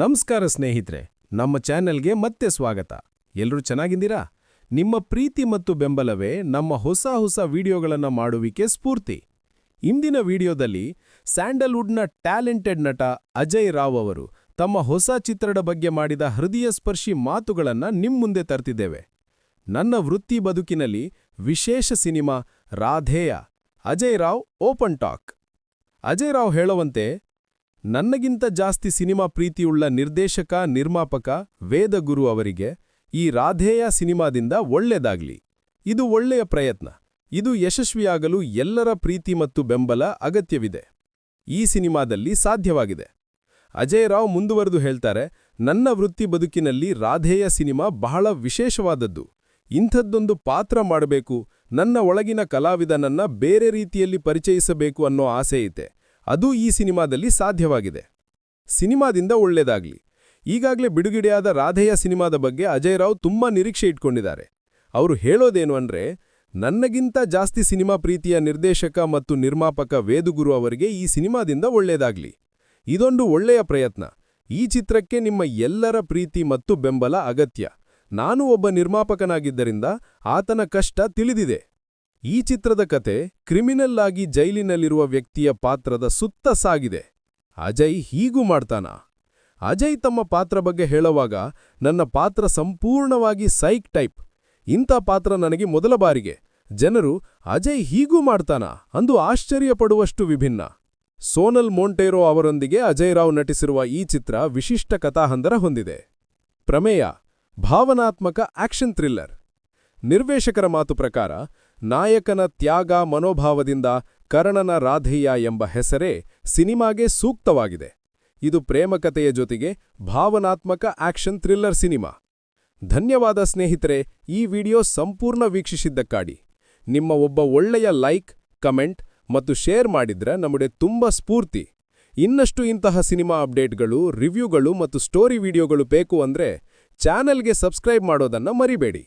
ನಮಸ್ಕಾರ ಸ್ನೇಹಿತರೆ, ನಮ್ಮ ಚಾನೆಲ್ಗೆ ಮತ್ತೆ ಸ್ವಾಗತ. ಎಲ್ಲರೂ ಚೆನ್ನಾಗಿದ್ದೀರಾ? ನಿಮ್ಮ ಪ್ರೀತಿ ಮತ್ತು ಬೆಂಬಲವೇ ನಮ್ಮ ಹೊಸ ಹೊಸ ವಿಡಿಯೋಗಳನ್ನು ಮಾಡುವಿಕೆ ಸ್ಫೂರ್ತಿ. ಇಂದಿನ ವಿಡಿಯೋದಲ್ಲಿ ಸ್ಯಾಂಡಲ್ವುಡ್ನ ಟ್ಯಾಲೆಂಟೆಡ್ ನಟ ಅಜಯ್ ರಾವ್ ಅವರು ತಮ್ಮ ಹೊಸ ಚಿತ್ರದ ಬಗ್ಗೆ ಮಾಡಿದ ಹೃದಯ ಸ್ಪರ್ಶಿ ಮಾತುಗಳನ್ನು ನಿಮ್ಮ ಮುಂದೆ ತರ್ತಿದ್ದೇವೆ. ನನ್ನ ವೃತ್ತಿ ಬದುಕಿನಲ್ಲಿ ವಿಶೇಷ cinema Radheya, Ajay Rao open talk. Ajay Rao ಹೇಳುವಂತೆ ನನ್ನಗಿಂತ ಜಾಸ್ತಿ ಸಿನಿಮಾ ಪ್ರೀತಿಯುಳ್ಳ ನಿರ್ದೇಶಕ, ನಿರ್ಮಾಪಕ, ವೇದಗುರು ಅವರಿಗೆ ಈ ರಾಧೇಯ ಸಿನಿಮಾದಿಂದ ಒಳ್ಳೆದಾಗ್ಲಿ. ಇದು ಒಳ್ಳೆಯ ಪ್ರಯತ್ನ. ಇದು ಯಶಸ್ವಿಯಾಗಲು ಎಲ್ಲರ ಪ್ರೀತಿ ಮತ್ತು ಬೆಂಬಲ ಅಗತ್ಯವಿದೆ. ಈ ಸಿನಿಮಾದಲ್ಲಿ ಸಾಧ್ಯವಾಗಿದೆ. ಅಜಯ್ ರಾವ್ ಮುಂದುವರೆದು ಹೇಳ್ತಾರೆ, ನನ್ನ ವೃತ್ತಿ ಬದುಕಿನಲ್ಲಿ ರಾಧೇಯ ಸಿನಿಮಾ ಬಹಳ ವಿಶೇಷವಾದದ್ದು. ಇಂಥದ್ದೊಂದು ಪಾತ್ರ ಮಾಡಬೇಕು. ನನ್ನ ಒಳಗಿನ ಕಲಾವಿದನನ್ನ ಬೇರೆ ರೀತಿಯಲ್ಲಿ ಪರಿಚಯಿಸಬೇಕು ಅನ್ನೋ ಆಸೆ ಅದು ಈ ಸಿನಿಮಾದಲ್ಲಿ ಸಾಧ್ಯವಾಗಿದೆ. ಸಿನಿಮಾದಿಂದ ಒಳ್ಳೆಯದಾಗ್ಲಿ ಈಗಾಗಲೇ ಬಿಡುಗಡೆಯಾದ ರಾಧೆಯ ಸಿನಿಮಾದ ಬಗ್ಗೆ ಅಜಯ್ ರಾವ್ ತುಂಬಾ ನಿರೀಕ್ಷೆ ಇಟ್ಕೊಂಡಿದ್ದಾರೆ. ಅವರು ಹೇಳೋದೇನು ಅಂದ್ರೆ, ನನ್ನಗಿಂತ ಜಾಸ್ತಿ ಸಿನಿಮಾ ಪ್ರೀತಿಯ ನಿರ್ದೇಶಕ ಮತ್ತು ನಿರ್ಮಾಪಕ ವೇದುಗುರು ಅವರಿಗೆ ಈ ಸಿನಿಮಾದಿಂದ ಒಳ್ಳೆಯದಾಗ್ಲಿ ಇದೊಂದು ಒಳ್ಳೆಯ ಪ್ರಯತ್ನ. ಈ ಚಿತ್ರಕ್ಕೆ ನಿಮ್ಮ ಎಲ್ಲರ ಪ್ರೀತಿ ಮತ್ತು ಬೆಂಬಲ ಅಗತ್ಯ. ನಾನು ಒಬ್ಬ ನಿರ್ಮಾಪಕನಾಗಿದ್ದರಿಂದ ಆತನ ಕಷ್ಟ ತಿಳಿದಿದೆ. ಈ ಚಿತ್ರದ ಕತೆ ಕ್ರಿಮಿನಲ್ ಆಗಿ ಜೈಲಿನಲ್ಲಿರುವ ವ್ಯಕ್ತಿಯ ಪಾತ್ರದ ಸುತ್ತ ಸಾಗಿದೆ. ಅಜಯ್ ಹೀಗೂ ಮಾಡ್ತಾನ. ಅಜಯ್ ತಮ್ಮ ಪಾತ್ರ ಬಗ್ಗೆ ಹೇಳುವಾಗ, ನನ್ನ ಪಾತ್ರ ಸಂಪೂರ್ಣವಾಗಿ ಸೈಕ್ ಟೈಪ್. ಇಂಥ ಪಾತ್ರ ನನಗೆ ಮೊದಲ ಬಾರಿಗೆ. ಜನರು, ಅಜಯ್ ಹೀಗೂ ಮಾಡ್ತಾನ ಅಂದು ಆಶ್ಚರ್ಯಪಡುವಷ್ಟು ವಿಭಿನ್ನ. ಸೋನಲ್ ಮೋಂಟೇರೋ ಅವರೊಂದಿಗೆ ಅಜಯ್ ರಾವ್ ನಟಿಸಿರುವ ಈ ಚಿತ್ರ ವಿಶಿಷ್ಟ ಕಥಾಹಂದರ ಹೊಂದಿದೆ. ಪ್ರಮೇಯ, ಭಾವನಾತ್ಮಕ ಆಕ್ಷನ್ ಥ್ರಿಲ್ಲರ್. ನಿರ್ವೇಶಕರ ಮಾತು ಪ್ರಕಾರ ನಾಯಕನ ತ್ಯಾಗ ಮನೋಭಾವದಿಂದ ಕರ್ಣನ ರಾಧೇಯ ಎಂಬ ಹೆಸರೇ ಸಿನಿಮಾಗೆ ಸೂಕ್ತವಾಗಿದೆ. ಇದು ಪ್ರೇಮಕತೆಯ ಜೊತೆಗೆ ಭಾವನಾತ್ಮಕ ಆಕ್ಷನ್ ಥ್ರಿಲ್ಲರ್ ಸಿನಿಮಾ. ಧನ್ಯವಾದ ಸ್ನೇಹಿತರೆ, ಈ ವಿಡಿಯೋ ಸಂಪೂರ್ಣ ವೀಕ್ಷಿಸಿದ್ದಕ್ಕಾಡಿ ನಿಮ್ಮ ಒಬ್ಬ ಒಳ್ಳೆಯ ಲೈಕ್, ಕಮೆಂಟ್ ಮತ್ತು ಶೇರ್ ಮಾಡಿದ್ರೆ ನಮಗೆ ತುಂಬ ಸ್ಫೂರ್ತಿ. ಇನ್ನಷ್ಟು ಇಂತಹ ಸಿನಿಮಾ ಅಪ್ಡೇಟ್ಗಳು, ರಿವ್ಯೂಗಳು ಮತ್ತು ಸ್ಟೋರಿ ವಿಡಿಯೋಗಳು ಬೇಕು ಅಂದ್ರೆ ಚಾನೆಲ್ಗೆ ಸಬ್ಸ್ಕ್ರೈಬ್ ಮಾಡೋದನ್ನ ಮರಿಬೇಡಿ.